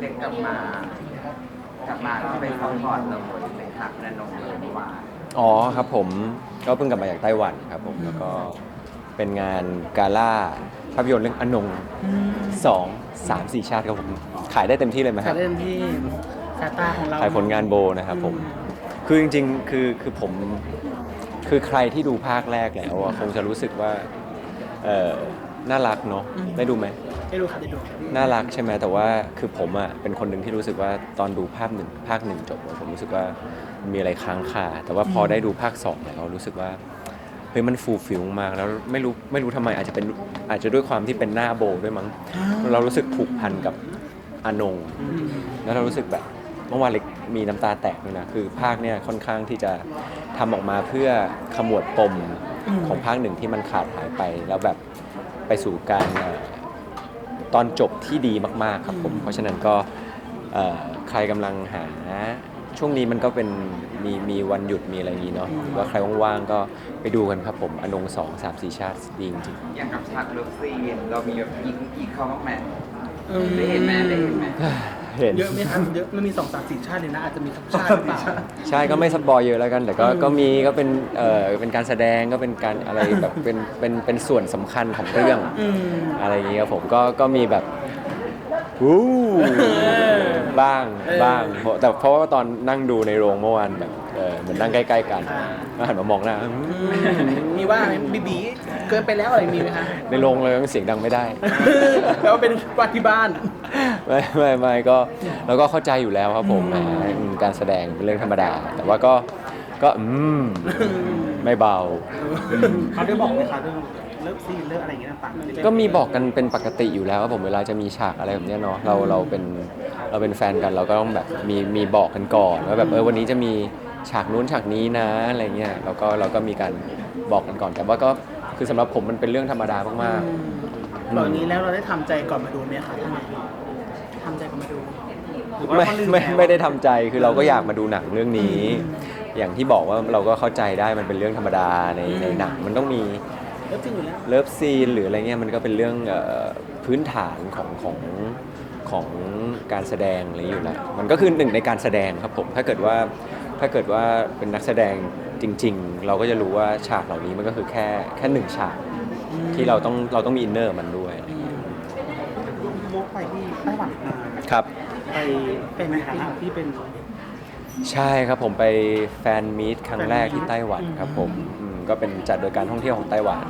เล็กกลับมากลับมาก็ไปซัพพอร์ตเราหมดเลยครับนันนงเลยเมื่อวานอ๋อครับผมก็เพิ่งกลับมาจากไต้หวันครับผมแล้วก็เป็นงานกาล่าภาพยนตร์เรื่องอนงสองสามสี่ชาติครับผมขายได้เต็มที่เลยไหมคขารับเล่นที่สายตาของเรา ขายผลงานโบนะครับผมคือจริงๆ คือคือผม คือใครที่ดูภาคแรกแล้วอะคงจะรู้สึกว่า เออน่ารักเนาะได้ดูไหม ได้ดูค่ะได้ดูน่ารักใช่ไหมแต่ว่าคือผมอะเป็นคนหนึ่งที่รู้สึกว่าตอนดูภาคหนึ่งภาคหนึ่งจบอะผมรู้สึกว่ามีอะไรค้างคาแต่ว่าพอได้ดูภาคสองแล้วรู้สึกว่าเฮ้ยมันฟูลฟิลมากแล้วไม่รู้ไม่รู้ทำไมอาจจะเป็นอาจจะด้วยความที่เป็นหน้าโบด้วยมั้ง เรารู้สึกผูกพันกับอานง แล้วเรารู้สึกแบบเมื่อวานเล็กมีน้ำตาแตกเลยนะ คือภาคเนี่ยค่อนข้างที่จะทำออกมาเพื่อขมวดปมของภาคหนึ่งที่มันขาดหายไป แล้วแบบไปสู่การเอ่อ ตอนจบที่ดีมาก ๆ ครับผม เพราะฉะนั้นก็เอ่อใครกำลังหา ช่วงนี้มันก็เป็นมีมีวันหยุดมีอะไรอย่างนี้เนาะหรือว่าใครว่างๆก็ไปดูกันครับผมอนงสองสามสี่ชาติดีจริงอย่างกับฉากเลิฟซีนเรามีแบบยิงอีกเขาบ้างไหมอืมได้เห็นไหมได้เห็นไหม ๆ เห็น เยอะไหมครับเยอะมันมีสองสามสี่ชาติเลยนะ อาจจะมีทุกชาติหรือเปล่าใช่ก็ไม่สปอยเยอะแล้วกัน แต่ก็อืมก็มีก็เป็นเอ่อเป็นการแสดงก็เป็นการอะไรแบบเป็นเป็นเป็นส่วนสำคัญของเรื่องอืม อะไรอย่างเงี้ยครับผมก็ก็มีแบบวู้บ้างเออ บ้างเพราะแต่เพราะว่าตอนนั่งดูในโรงเมื่อวานแบบเออเหมือนนั่งใกล้ ๆ กันก็หันมามองหน้า อืมมีว่าไหมบีบี เกินไปแล้วอะไรมีไหมคะ ในโรงเลยเสียงดังไม่ได้แปลว่าเป็นวัดที่บ้าน ไม่ไม่ไม่ก็เราก็เข้าใจอยู่แล้วครับผมแหมอืมการแสดงเป็นเรื่องธรรมดา แต่ว่าก็ก็อืมไม่เบา เขาได้บอกไหมคะเรื่องเลิฟซีนเรื่องอะไรอย่างเงี้ยต่างๆก็มีบอกกันเป็นปกติอยู่แล้วครับผมเวลาจะมีฉากอะไรแบบเนี้ยเนาะเราเราเป็นเราเป็นแฟนกันเราก็ต้องแบบมีมีบอกกันก่อนว่าแบบเออวันนี้จะมีฉากนู้นฉากนี้นะอะไรเงี้ยเราก็เราก็มีการบอกกันก่อนแต่ว่าก็ คือสำหรับผมมันเป็นเรื่องธรรมดามากตอนนี้แล้วเราได้ทำใจก่อนมาดูไหมคะท่านไหนทำใจก่อนมาดูๆไม่ไม่ไม่ได้ทำใจคือเราก็อยากมาดูหนังเรื่องนี้ อย่างที่บอกว่าเราก็เข้าใจได้มันเป็นเรื่องธรรมดาในในหนังมันต้องมี แล้วจริงอยู่แล้ว เลิฟซีนหรืออะไรเงี้ยมันก็เป็นเรื่องเอ่อพื้นฐานของของของการแสดงอะไรอยู่แล้วมันก็คือหนึ่งในการแสดงครับผมถ้าเกิดว่าถ้าเกิดว่าเป็นนักแสดง จริง ๆ เราก็จะรู้ว่าฉากเหล่านี้มันก็คือแค่แค่หนึ่งฉากที่เราต้องเราต้องมีอินเนอร์มันด้วยอะไรเงี้ยมุกไปที่ไต้หวันมาครับ ไปเป็นที่ที่เป็นใช่ครับผมไปแฟนมีตครั้งแรกที่ไต้หวันครับผมอืมก็เป็นจัดโดยการท่องเที่ยวของไต้หวัน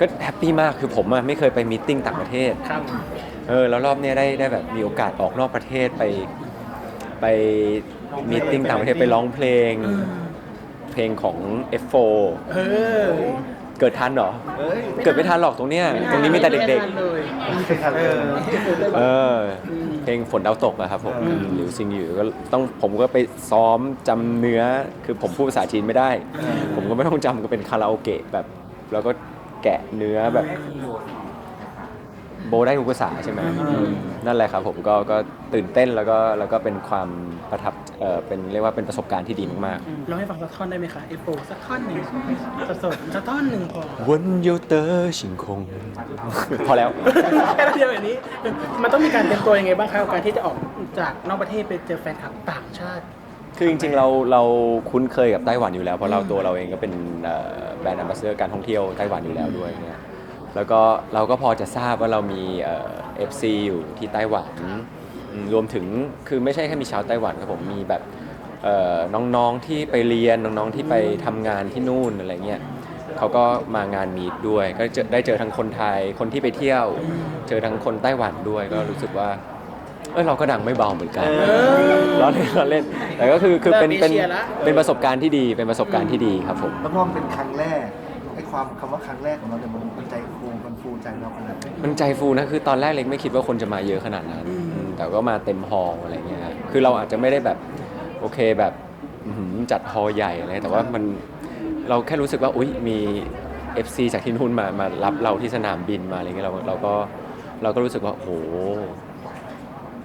ก็แฮปปี้มากคือผมอะไม่เคยไปมีตติ้งต่างประเทศ ครับเออแล้วรอบเนี้ยได้ได้แบบมีโอกาสออกนอกประเทศไป ไปมีตติ้งต่างประเทศไปร้องเพลง เพลงของ F4 เออเกิดทันเหรอเกิดไม่ทันหรอกตรงเนี้ยตรงนี้มีแต่เด็ก ๆ เลยเออๆเออเพลงฝนดาวตกอะครับผมหรือซิงอยู่ก็ต้องผมก็ไปซ้อมจำเนื้อคือผมพูดภาษาจีนไม่ได้ ผมก็ไม่ต้องจำก็เป็นคาราโอเกะแบบ แล้วก็แกะเนื้อแบบ โบได้ทุกภาษาใช่ไหมอืมนั่นแหละครับผมก็ก็ตื่นเต้นแล้วก็แล้วก็เป็นความประทับ เออเป็นเรียกว่าเป็นประสบการณ์ที่ดีมากเราให้ฟังสักท่อนได้ไหมคะเอฟโฟสักท่อนหนึ่งสดๆสักท่อนหนึ่งพอๆวันเยาเตอร์ชิงคง พอแล้ว แค่เดียวอย่างนี้ มันต้องมีการเตรียมตัวยังไงบ้างครับกับการที่จะออกจากนอกประเทศไปเจอแฟนคลับต่างชาติ คือจริงๆเราเราคุ้นเคยกับไต้หวันอยู่แล้ว เพราะเราตัวเราเองก็เป็นเอ่อแบรนด์ a อ b บ s เ d อร์การท่องเที่ยวไต้หวันอยู่แล้วด้วยเนี่ยแล้วก็เราก็พอจะทราบว่าเรามีเอ่อฟซีอยู่ที่ไต้หวันอืม รวมถึงคือไม่ใช่แค่มีชาวไต้หวันครับผมมีแบบเอ่อน้องๆที่ไปเรียนน้องๆที่ไปทำงานที่นู่นอะไรเงี้ยเขาก็มางานมีดด้วย ก็เจอได้เจอทั้งคนไทยคนที่ไปเที่ยว เจอทั้งคนไต้หวันด้วยก็รู้สึกว่าเออเราก็ดังไม่เบาเหมือนกันล้อเล่นล้อเล่น แต่ก็คือคือเป็นเป็นเริ่มมีเชียร์ละเป็นประสบการณ์ที่ดี เป็นประสบการณ์ที่ดีครับผมแล้วพอมันเป็นครั้งแรกไอ้ความคำว่าครั้งแรกของเราเนี่ยมันมันใจฟูมันฟูใจเราขนาดไหนมันใจฟูนะคือตอนแรกเล็กไม่คิดว่าคนจะมาเยอะขนาดนั้นอืม แต่ก็มาเต็มฮอลล์อะไรเงี้ยฮะคือเราอาจจะไม่ได้แบบโอเคแบบอื้อหือจัดฮอลล์ใหญ่อะไรแต่ว่ามันเราแค่รู้สึกว่าอุ๊ยมี FC จากที่นู่นมามารับเราที่สนามบินมาอะไรเงี้ยเราเราก็เราก็รู้สึกว่าโอ้โห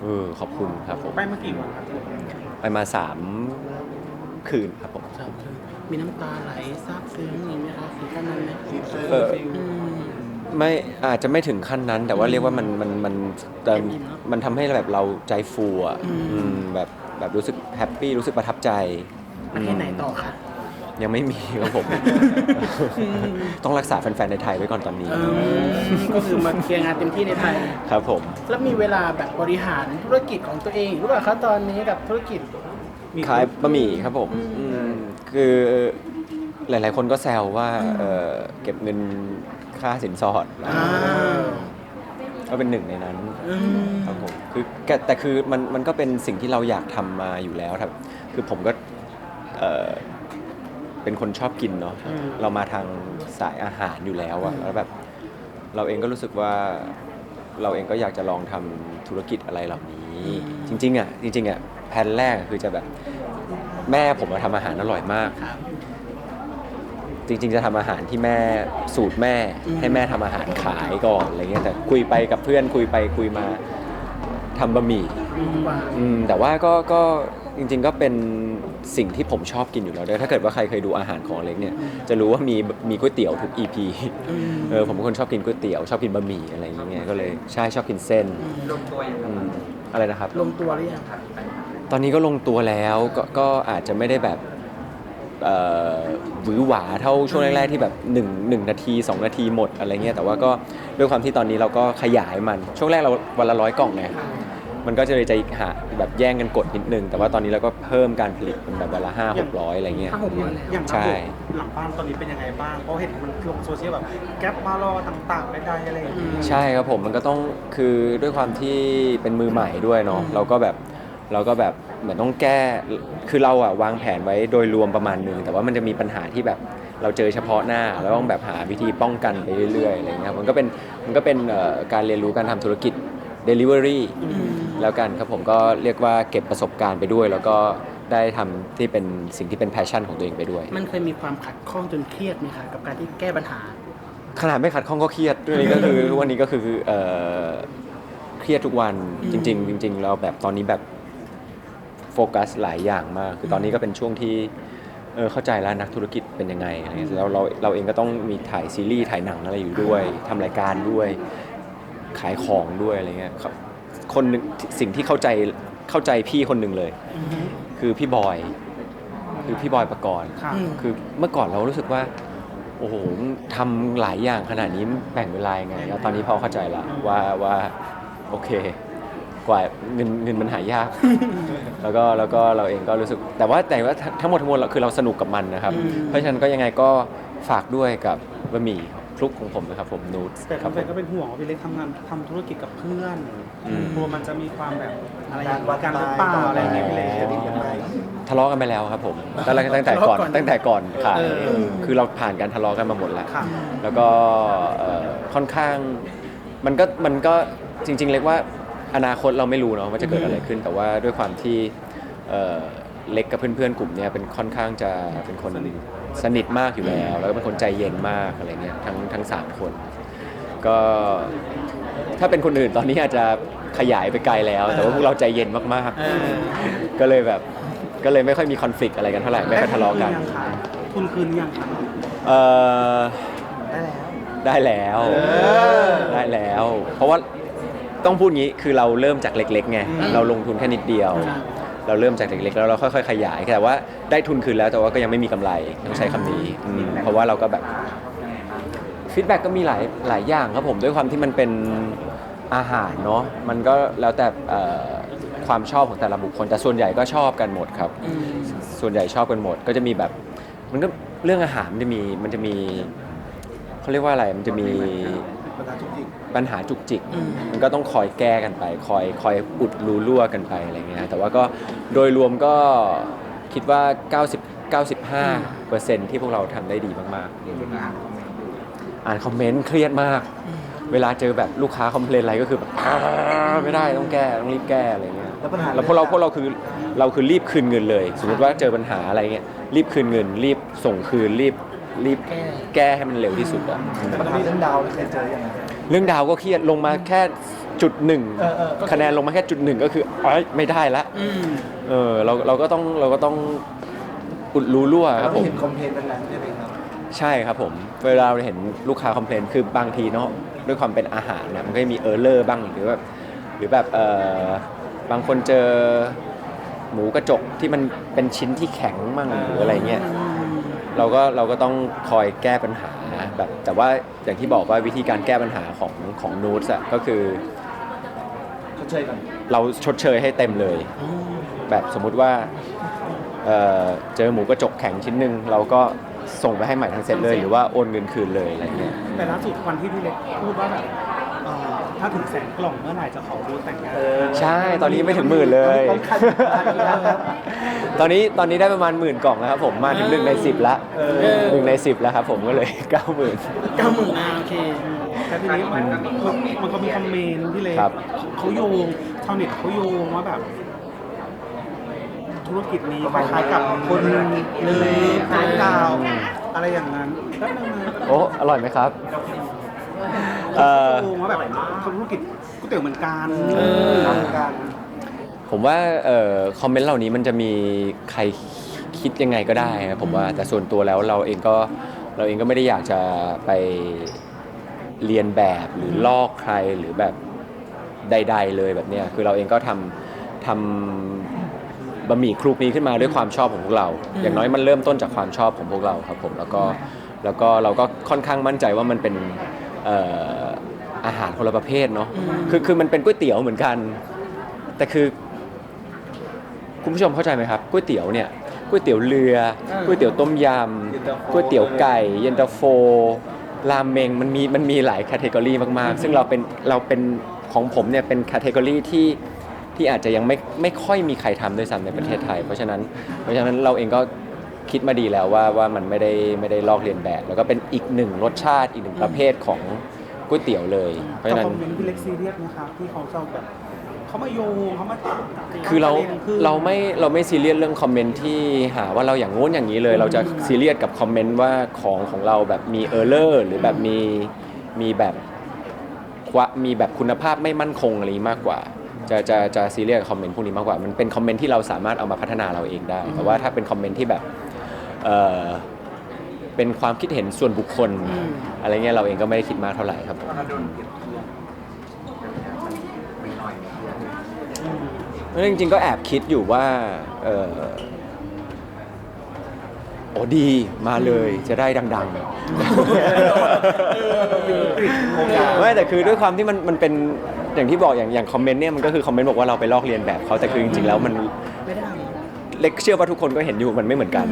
เออขอบคุณครับผมไปเมื่อกี่วันครับไปมาสามคืนครับผม มีน้ำตาไหลซาบซึ้งอย่างนี้ไหมคะถึงขั้นนั้นไหมเอออืม ไม่อาจจะไม่ถึงขั้นนั้น แต่ว่าเรียกว่ามันมันมันเติมมันทำให้แบบเราใจฟูอะอืมแบบแบบรู้สึกแฮปปี้รู้สึกประทับใจประเทศไหนต่อคะ ยังไม่มีครับผม ต้องรักษาแฟนๆในไทยไว้ก่อนตอนนี้เออก็คือมาเคลียร์งานเต็มที่ในไทย ครับผม แล้วมีเวลาแบบบริหารธุรกิจของตัวเองหรือเปล่าคะตอนนี้กับธุรกิจขายบะหมี่ครับผมอืมคือหลาย ๆ คนก็แซวว่าเอ่อเก็บเงิน ค่าสินสอดอ่าก็เป็นหนึ่งในนั้นอืม ครับผมคือแต่แต่คือมันมันก็เป็นสิ่งที่เราอยากทำมาอยู่แล้วครับ คือผมก็เอ่อเป็นคนชอบกินเนาะอืม เรามาทางสายอาหารอยู่แล้วอะแล้วแบบเราเองก็รู้สึกว่าเราเองก็อยากจะลองทำธุรกิจอะไรเหล่านี้ จริงๆอะจริงๆอะแผนแรกคือจะแบบแม่ผมมาทำอาหารอร่อยมาก ครับ จริง ๆ จะทำอาหารที่แม่สูตรแม่อืมให้แม่ทำอาหารขายก่อนอะไรเงี้ยแต่คุยไปกับเพื่อนคุยไปคุยมาทำบะหมี่ว่าอืมแต่ว่าก็ก็จริง ๆ ก็เป็นสิ่งที่ผมชอบกินอยู่แล้วด้วยถ้าเกิดว่าใครเคยดูอาหารของอเล็กเนี่ยจะรู้ว่ามีมีก๋วยเตี๋ยวทุก EP อืมเออผมเป็นคนชอบกินก๋วยเตี๋ยวชอบกินบะหมี่อะไรอย่างเงี้ยก็เลยใช่ชอบกินเส้นรวมตัวอย่างอืมอะไรนะครับ ลงตัวหรือยังตอนนี้ก็ลงตัวแล้วก็ก็อาจจะไม่ได้แบบเอ่อ หวือหวาเท่าช่วงแรกๆที่แบบ1 1นาที 2 นาทีหมดอะไรเงี้ยแต่ว่าก็ด้วยความที่ตอนนี้เราก็ขยายมันช่วงแรกเราวันละร้อยกล่องไงมันก็จะเลยจะหาแบบแย่งกันกดนิดนึง แต่ว่าตอนนี้เราก็เพิ่มการผลิตเป็นแบบวันละห้าหกร้อยอะไรเงี้ยห้าหกร้อยแล้วอย่างระใช่บบหลังบ้านตอนนี้เป็นยังไงบ้างเพราะเห็นมันลงโซเชียลแบบแก๊ปมารอต่างๆได้ๆอะไรอย่างเงี้ยใช่ครับผมมันก็ต้องคือด้วยความที่เป็นมือใหม่ด้วยเนาะเราก็แบบเราก็แบบ เหมือนต้องแก้ คือเราอะวางแผนไว้โดยรวมประมาณหนึงแต่ว่ามันจะมีปัญหาที่แบบเราเจอเฉพาะหน้าแล้วต้องแบบหาวิธีป้องกันไปเรื่อยๆอะไรเงี้ยครับมันก็เป็นมันก็เป็นเอ่อการเรียนรู้การทำธุรกิจ Delivery แล้วกันครับผมก็เรียกว่าเก็บประสบการณ์ไปด้วย แล้วก็ได้ทำที่เป็นสิ่งที่เป็นแพชชั่นของตัวเองไปด้วย มันเคยมีความขัดข้องจนเครียดไหมคะกับการที่แก้ปัญหา ขนาดไม่ขัดข้องก็เครียดด้วยนี้ก็คือทุกวันนี้ก็คือเอ่อเครียดทุกวันจริง ๆ จริง ๆ เราแบบตอนนี้แบบ โฟกัสหลายอย่างมาก คือตอนนี้ก็เป็นช่วงที่เออเข้าใจแล้วนักธุรกิจเป็นยังไงอะไรเงี้ยแล้วเราเราเองก็ต้องมีถ่ายซีรีส์ถ่ายหนังอะไรอยู่ด้วยทำรายการด้วย ขายของด้วยอะไรเงี้ยครับคนหนึ่งสิ่งที่เข้าใจเข้าใจพี่คนหนึ่งเลย คือพี่บอย คือพี่บอยประกรณ์ค่ะอืมคือเมื่อก่อนเรารู้สึกว่า โอ้โหทำหลายอย่างขนาดนี้แบ่งเวลายังไงแล้วตอนนี้พอเข้าใจละว่าว่าโอเค กว่าเงินเงินมันหายาก แล้วก็แล้วก็เราเองก็รู้สึก แต่ว่าแต่ว่าทั้งหมดทั้งมวลเราคือเราสนุกกับมันนะครับอืมเพราะฉะนั้นก็ยังไงก็ฝากด้วยกับบะหมี่คลุกของผมนะครับผมนูตแต่ครับแฟผนมๆก็เป็นห่วงว่าพี่เล็กทำงานทำธุรกิจกับเพื่อนอืมกลัวมันจะมีความแบบอะไรอย่างวัเงี้ยการหรือเปล่าอะไรอย่างเงี้ยพี่เล็กจะดิ้นกันไหมทะเลาะกันไปแล้วครับผมตั้งแต่ตั้งแต่ก่อนทะเลาะก่อนตั้งแต่ก่อนขายเออคือเราผ่านการทะเลาะกันมาหมดแล้ว ค่ะ แล้วก็เอ่อค่อนข้างมันก็มันก็จริง ๆเรียกว่า อนาคตเราไม่รู้เนาะว่าจะเกิดอะไรขึ้น แต่ว่าด้วยความที่เอ่อเล็กกับเพื่อนๆกลุ่มเนี้ยเป็นค่อนข้างจะเป็นคนสนิทมากอยู่แล้ว แล้วก็เป็นคนใจเย็นมากอะไรเงี้ยทั้งทั้งสามคน ก็ถ้าเป็นคนอื่นตอนนี้อาจจะขยายไปไกลแล้ว แต่ว่าพวกเราใจเย็นมากเออๆ ก็เลยแบบก็เลยไม่ค่อยมีคอน FLICT อะไรกันเท่าไหร่ไม่ค่อยทะเลาะกันทุนคืนยังคะเอ่อ ได้แล้ว ได้แล้ว ได้แล้ว เพราะว่า ต้องพูดงี้คือเราเริ่มจากเล็กๆไงเราลงทุนแค่นิดเดียวครับเราเริ่มจากเล็กๆแล้วเราค่อยๆขยายแต่ว่าได้ทุนคืนแล้วแต่ว่าก็ยังไม่มีกำไรต้องใช้คำนี้อืมเพราะว่าเราก็แบบฟีดแบ็กก็มีหลายหลายอย่างครับผมด้วยความที่มันเป็นอาหารเนาะมันก็แล้วแต่เอ่อความชอบของแต่ละบุคคลแต่ส่วนใหญ่ก็ชอบกันหมดครับอืมส่วนใหญ่ชอบกันหมด ก็จะมีแบบ มันก็เรื่องอาหารมันจะมีมันจะมีเขาเรียกว่าอะไรมันจะมี ปัญหาทุกทีปัญหาจุกจิกอืมมันก็ต้องคอยแก้กันไป คอยคอยอุดรูรั่วกันไปอะไรเงี้ยแต่ว่าก็โดยรวมก็คิดว่า 90 95เปอร์เซ็นที่พวกเราทำได้ดีมากๆ อ่านคอมเมนต์เครียดมาก เวลาเจอแบบลูกค้าคอมเพลนอะไรก็คือแบบอ้าวไม่ได้ต้องแก้ต้องรีบแก้อะไรเงี้ยแล้วปัญหาแล้วพวกเราพวกเราคือเราคือรีบคืนเงินเลย สมมติว่าเจอปัญหาอะไรเงี้ยรีบคืนเงิน รีบส่งคืนรีบ รีบแก้แก้ให้มันเร็วที่สุดอะปัญหาเรื่องดาวเคยเจอยังไง เรื่องดาวก็เครียดลงมาแค่จุดหนึ่งเออเออคะแนนลงมาแค่จุดหนึ่งก็คือเอ้ยไม่ได้ละอืมเออเราเราก็ต้องเราก็ต้องอุดรูรั่วครับผมเห็นคอมเพลนนั้นๆใช่ไหมครับ ใช่ครับผมเวลาเราเห็นลูกค้าคอมเพลนคือบางทีเนาะด้วยความเป็นอาหารเนี่ยมันก็จะมีเออร์เลอร์บ้างหรือแบบหรือแบบเออบางคนเจอหมูกระจกที่มันเป็นชิ้นที่แข็งมั่งหรืออะไรเงี้ย เราก็เราก็ต้องคอยแก้ปัญหาแบบแต่ว่าอย่างที่บอกว่าวิธีการแก้ปัญหาของของนูตอะก็คือเขาเชยกันเราชดเชยให้เต็มเลย แบบสมมุติว่าเอ่อเจอหมูกระจกแข็งชิ้นหนึ่งเราก็ส่งไปให้ใหม่ทั้งเซ็ตเลย หรือว่าโอนเงินคืนเลยอะไรเงี้ยแต่ล่าสุดวันที่พี่เล็กพูดว่าแบบเอ่อ ถ้าถึงแสนกล่องเมื่อไหร่จะขอบูธแต่งงานใช่ตอนนี้ไม่ถึงหมื่นเลย ต้องขั้นขั้นอีกแล้วครับตอนนี้ตอนนี้ได้ประมาณหมื่นกล่องแล้วครับผมมาถึงหนึ่งในสิบละหนึ่งในสิบแล้วครับผมก็เลยเก้าหมื่น เก้าหมื่นอะโอเค แต่ทีนี้มันมันมันก็มีคอมเมนต์พี่เล็กครับ เขาโยงชาวเน็ตเขาโยงว่าแบบ ธุรกิจนี้คล้ายๆกับคนเลยทางดาว อะไรอย่างนั้นแล้วนั่นนะโอ้อร่อยไหมครับ เอ่อโยงว่าแบบทำธุรกิจก๋วยเตี๋ยวเหมือนกันเออทำกัน ผมว่าเอ่อคอมเมนต์เหล่านี้มันจะมีใครคิดยังไงก็ได้ครับผมว่าแต่ส่วนตัวแล้วเราเองก็เราเองก็ไม่ได้อยากจะไปเรียนแบบหรือลอกใครหรือแบบใด ๆ เลยแบบเนี้ยคือเราเองก็ทำทำบะหมี่คลุกนี้ขึ้นมาด้วยความชอบของพวกเรา อย่างน้อยมันเริ่มต้นจากความชอบของพวกเราครับผมแล้วก็แล้วก็เราก็ค่อนข้างมั่นใจว่ามันเป็นเอ่อ อาหารคนละประเภทเนาะคือคือมันเป็นก๋วยเตี๋ยวเหมือนกัน แต่คือ คุณผู้ชมเข้าใจไหมครับก๋วยเตี๋ยวเนี่ยก๋วยเตี๋ยวเรือก๋วยเตี๋ยวต้มยำก๋วยเตี๋ยวไก่ เย็นตาโฟรามเมงมันมีมันมีหลายแคตตากรีมากๆ ซึ่งเราเป็นเราเป็นของผมเนี่ยเป็นแคตตากรีที่ที่อาจจะยังไม่ไม่ค่อยมีใครทำด้วยซ้ำในประเทศไทย เพราะฉะนั้น เพราะฉะนั้นเราเองก็คิดมาดีแล้วว่าว่ามันไม่ได้ไม่ได้ลอกเลียนแบบ แล้วก็เป็นอีกหนึ่งรสชาติอีกหนึ่งประเภทของ ก๋วยเตี๋ยวเลย เพราะแต่ฉะนั้คนอมเมนต์พี่เล็กซีเรียสนะครับที่เขาชอบแบบเขามาโยงเขามาคือเราปะด็นคือเราไม่เราไม่ซีเรียสเรื่องคอมเมนต์ที่หาว่าเราอย่างงู้นอย่างนี้เลย เราจะซีเรียสกับคอมเมนต์ว่าของของเราแบบมีเออร์เลอร์หรือแบบมีมีแบบควะมีแบบคุณภาพไม่มั่นคงอะไรมากกว่า จะจะจะซีเรียสกับคอมเมนต์พวกนี้มากกว่า มันเป็นคอมเมนต์ที่เราสามารถเอามาพัฒนาเราเองได้ แต่ว่าถ้าเป็นคอมเมนต์ที่แบบเออ เป็นความคิดเห็นส่วนบุคคล อะไรเงี้ยเราเองก็ไม่ได้คิดมากเท่าไหร่ครับผมถ้าโดนเปรียบเทียบมันไม่น้อยไม่เยอะแล้วจริงๆก็แอบคิดอยู่ว่าเออโอ้ดีมาเลยจะได้ดังๆไม่แต่คือด้วยความที่มันมันเป็นอย่างที่บอกอย่างอย่างคอมเมนต์เนี่ยมันก็คือคอมเมนต์บอกว่าเราไปลอกเลียนแบบเขาแต่คือจริงๆแล้วมันไม่ได้เล็กเชื่อว่าทุกคนก็เห็นอยู่มันไม่เหมือนกัน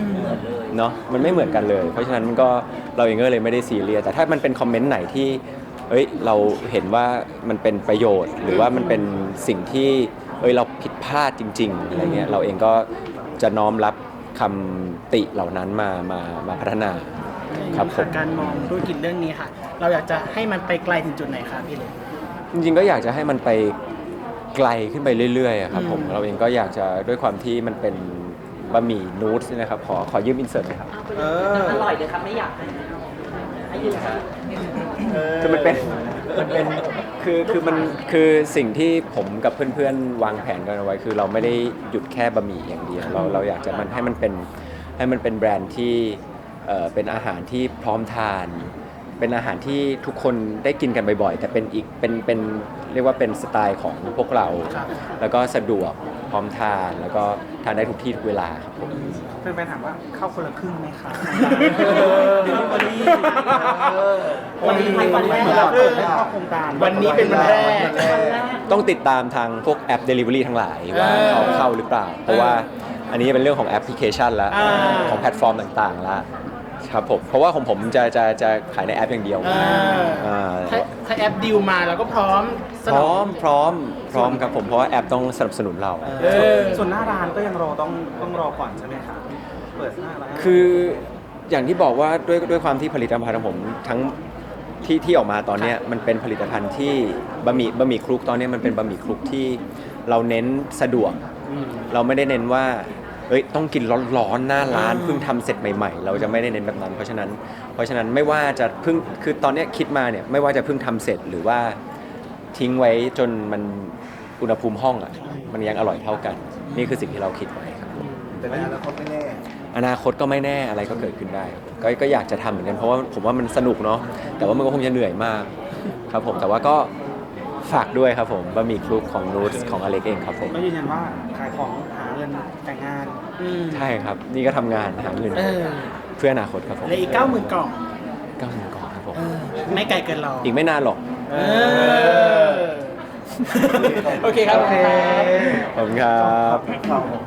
เนาะมันไม่เหมือนกันเลย เพราะฉะนั้นมันก็เราเองก็เลยไม่ได้ซีเรียสแต่ถ้ามันเป็นคอมเมนต์ไหนที่เอ้ยเราเห็นว่ามันเป็นประโยชน์ หรือว่ามันเป็นสิ่งที่เอ้ยเราผิดพลาดจริงๆอะไรเงี้ยเราเองก็จะน้อมรับคำติเหล่านั้นมามามาพัฒนา ครับผม การมองธุรกิจเรื่องนี้ค่ะ เราอยากจะให้มันไปไกลถึงจุดไหนคะพี่เล็ก จริงๆก็อยากจะให้มันไปไกลขึ้นไปเรื่อยๆอะครับผมอืม เราเองก็อยากจะด้วยความที่มันเป็น บะหมี่นูดนะครับ ขอขอยืมอินเสิร์ตหน่อยครับ เอออร่อยเลยครับไม่อยากให้ให้ยืนครับคือมันเป็นมันเป็นคือคือมันคือสิ่งที่ผมกับเพื่อนๆ วางแผนกันเอาไว้ คือเราไม่ได้หยุดแค่บะหมี่อย่างเดียวเราเราอยากจะมันให้มันเป็นให้มันเป็นแบรนด์ที่เอ่อเป็นอาหารที่พร้อมทาน เป็นอาหารที่ทุกคนได้กินกันบ่อยๆ แต่เป็นอีกเป็นเป็น เรียกว่าเป็นสไตล์ของพวกเราครับแล้วก็สะดวกพร้อมทานแล้วก็ทานได้ทุกที่ทุกเวลาครับผมเป็นแฟนถามว่าเข้าคนละครึ่งไหมคะเดลิเวอรี่วันนี้ไปวันแรกเหมือนเราเปิดให้เข้าโครงการวันนี้เป็นวันแรกต้องติดตามทางพวกแอป Delivery ทั้งหลายว่าเออเขาเข้าหรือเปล่า เพราะว่าอันนี้เป็นเรื่องของแอปพลิเคชันแล้วอ่าของแพลตฟอร์มต่างๆแล้วครับผมเพราะว่าของผมจะจะจะขายในแอปอย่างเดียวอ่าอ่า ถ้าถ้าแอปดิวมาเราก็พร้อมสพนร้ออมงพร้อมพร้อมครับผมเพราะว่าแอปต้องสนับสนุนเรา เออส่วนหน้าร้านก็ยังรอต้องต้องรอก่อนใช่ไหมคะเปิดหน้าร้านคืออย่างที่บอกว่าด้วยด้วยความที่ผลิตภัณฑ์ของผมทั้งที่ที่ออกมาตอนเนี้ยมันเป็นผลิตภัณฑ์ที่บะหมี่บะหมี่คลุกตอนเนี้ยมันเป็นบะหมี่คลุกที่เราเน้นสะดวกเราไม่ได้เน้นว่า เอ้ยต้องกินร้อนๆหน้าร้านอืมเพิ่งทำเสร็จใหม่ ๆ เราจะไม่ได้เน้นแบบนั้น เพราะฉะนั้น เพราะฉะนั้นไม่ว่าจะเพิ่งคือตอนเนี้ยคิดมาเนี่ยไม่ว่าจะเพิ่งทำเสร็จหรือว่าทิ้งไว้จนมันอุณหภูมิห้องอะมันยังอร่อยเท่ากัน นี่คือสิ่งที่เราคิดไว้ครับแต่ในอนาคตไม่แน่อนาคตก็ไม่แน่อะไรก็เกิดขึ้นได้ครับก็ก็อยากจะทำเหมือนกันเพราะว่าผมว่ามันสนุกเนาะแต่ว่ามันก็คงจะเหนื่อยมากครับผมแต่ว่าก็ฝากด้วยครับผมบะหมี่คลุกของนูตของอเล็กเองครับผมก็ยืนยันว่าขายของหา เงินแต่งงานอืมใช่ครับ นี่ก็ทำงานหาเงินเออเพื่ออนาคตครับผมเหลยอีกเก้าหมื่นกล่องก้าวหนึ่งก่อนครับผมเออไม่ไกลเกินรออีกไม่นานหรอกเออ โอเคครับ โอเค ขอบคุณครับข่าวของ